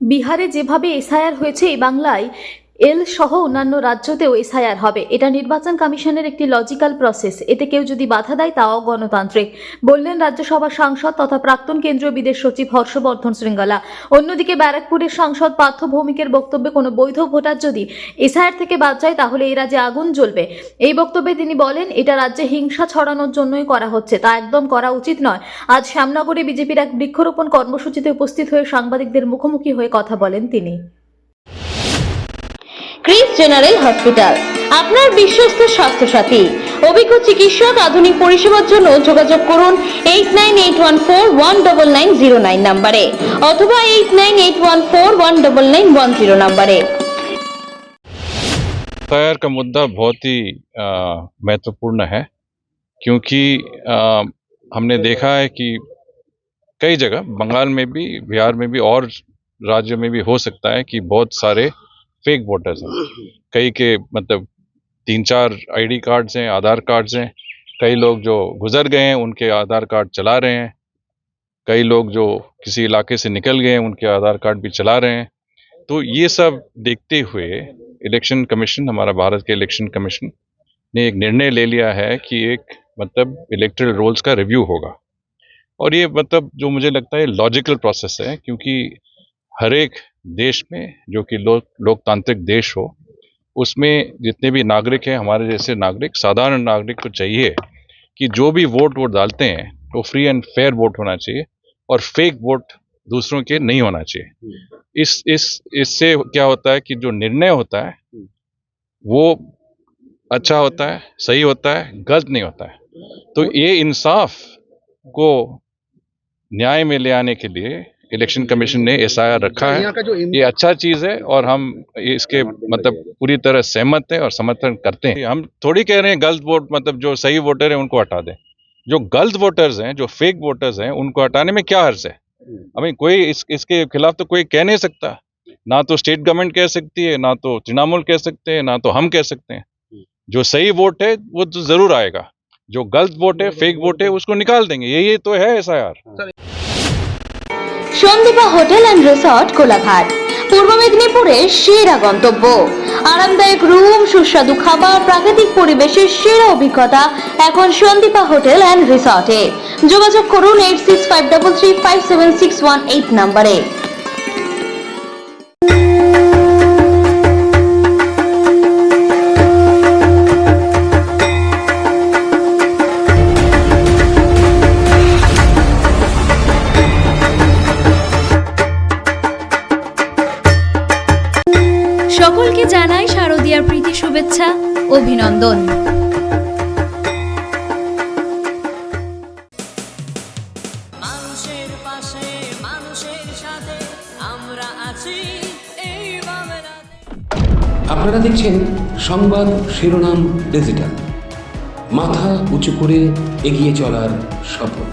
বিহারে যেভাবে এসআইআর হয়েছে এই বাংলায় এল সহ অন্যান্য রাজ্যতেও এসআইআর হবে। এটা নির্বাচন কমিশনের একটি লজিক্যাল প্রসেস। এতে কেউ যদি বাধা দেয়, তাও গণতান্ত্রিক। বললেন রাজ্যসভার সাংসদ তথা প্রাক্তন কেন্দ্রীয় বিদেশ সচিব হর্ষবর্ধন শৃঙ্গলা। অন্যদিকে ব্যারাকপুরের সাংসদ পার্থ ভৌমিকের বক্তব্যে কোনো বৈধ ভোটার যদি এসআইআর থেকে বাদ যায়, তাহলে এই রাজ্যে আগুন জ্বলবে। এই বক্তব্যে তিনি বলেন, এটা রাজ্যে হিংসা ছড়ানোর জন্যই করা হচ্ছে। তা একদম করা উচিত নয়। আজ শ্যামনগরে বিজেপির এক বৃক্ষরোপণ কর্মসূচিতে উপস্থিত হয়ে সাংবাদিকদের মুখোমুখি হয়ে কথা বলেন তিনি। ক্রিস জেনারেল হসপিটাল আপনার বিশ্বস্ত স্বাস্থ্যসাথী অভিজ্ঞ চিকিৎসক আধুনিক পরিষেবার জন্য যোগাযোগ করুন eight nine eight one four one double nine zero nine নাম্বারে অথবা eight nine eight one four one double nine one zero নাম্বারে एफआईआर का मुद्दा बहुत ही अ, महत्वपूर्ण है क्योंकि अ, हमने देखा है कि कई जगह बंगाल में भी बिहार में भी और राज्यों में भी हो सकता है कि बहुत सारे फेक वोटर्स हैं। कई के मतलब तीन चार आईडी कार्ड्स हैं आधार कार्ड्स हैं। कई लोग जो गुजर गए हैं उनके आधार कार्ड चला रहे हैं। कई लोग जो किसी इलाके से निकल गए हैं उनके आधार कार्ड भी चला रहे हैं। तो ये सब देखते हुए इलेक्शन कमीशन हमारा भारत के इलेक्शन कमीशन ने एक निर्णय ले लिया है कि एक मतलब इलेक्ट्रल रोल्स का रिव्यू होगा। और ये मतलब जो मुझे लगता है लॉजिकल प्रोसेस है क्योंकि हर एक देश में, जो कि लोक लोकतांत्रिक देश हो, उसमें जितने भी नागरिक हैं, हमारे जैसे नागरिक, साधारण नागरिक को चाहिए कि जो भी वोट वोट डालते हैं वो फ्री एंड फेयर वोट होना चाहिए और फेक वोट दूसरों के नहीं होना चाहिए। इस इस, इससे क्या होता है कि जो निर्णय होता है, वो अच्छा होता है, सही होता है, गलत नहीं होता है। तो ये इंसाफ को न्याय में ले आने के लिए इलेक्शन कमीशन ने एस रखा है। ये अच्छा चीज़ है और हम इसके मतलब पूरी तरह सहमत है और समर्थन करते हैं। हम थोड़ी कह रहे हैं गलत वोट मतलब जो सही वोटर है उनको हटा दें। जो गलत वोटर्स हैं जो फेक वोटर्स हैं उनको हटाने में क्या हर्ज है? अभी कोई इस इसके खिलाफ तो कोई कह नहीं सकता। ना तो स्टेट गवर्नमेंट कह सकती है ना तो तृणमूल कह सकते हैं ना तो हम कह सकते हैं। जो सही वोट है वो तो ज़रूर आएगा। जो गलत वोट है फेक वोट है उसको निकाल देंगे। यही तो है S Sandipa hotel and resort, Kolaghat. পূর্ব মেদিনীপুরের সেরা গন্তব্য। আরামদায়ক রুম, সুস্বাদু খাবার, প্রাকৃতিক পরিবেশের সেরা অভিজ্ঞতা এখন সন্দীপা হোটেল অ্যান্ড রিসর্টে। যোগাযোগ করুন eight six five double three five seven six one eight নাম্বারে। সকলকে জানাই শারদীয়ার প্রীতি শুভেচ্ছা অভিনন্দন। মানুষের পাশে মানুষের সাথে আমরা আছি এই বাংলাতে আপনারা দেখছেন সংবাদ শিরোনাম ডিজিটাল। মাথা উঁচু করে এগিয়ে চলার শপথ।